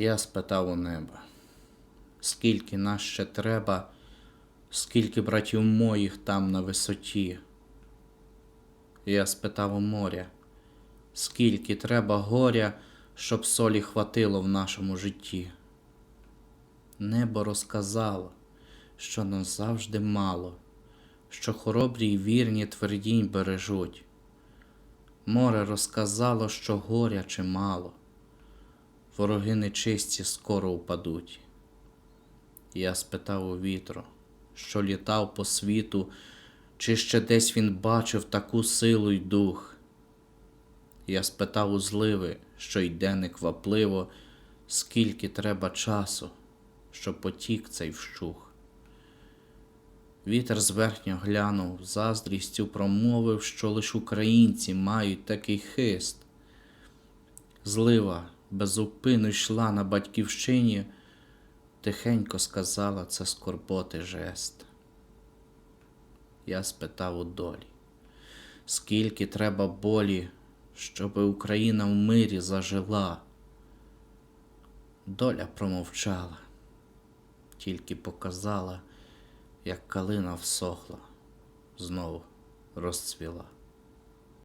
Я спитав у неба, скільки нас ще треба, скільки братів моїх там на висоті. Я спитав у моря, скільки треба горя, щоб солі хватило в нашому житті. Небо розказало, що нас завжди мало, що хоробрі й вірні твердінь бережуть. Море розказало, що горя чимало, вороги нечисті скоро упадуть. Я спитав у вітру, що літав по світу, чи ще десь він бачив таку силу й дух. Я спитав у зливи, що йде неквапливо, скільки треба часу, щоб потік цей вщух. Вітер зверхньо глянув, заздрістю промовив, що лиш українці мають такий хист. Злива безупину йшла на батьківщині, тихенько сказала це скорботи жест. Я спитав у долі, скільки треба болі, щоби Україна в мирі зажила. Доля промовчала, тільки показала, як калина всохла, знову розцвіла.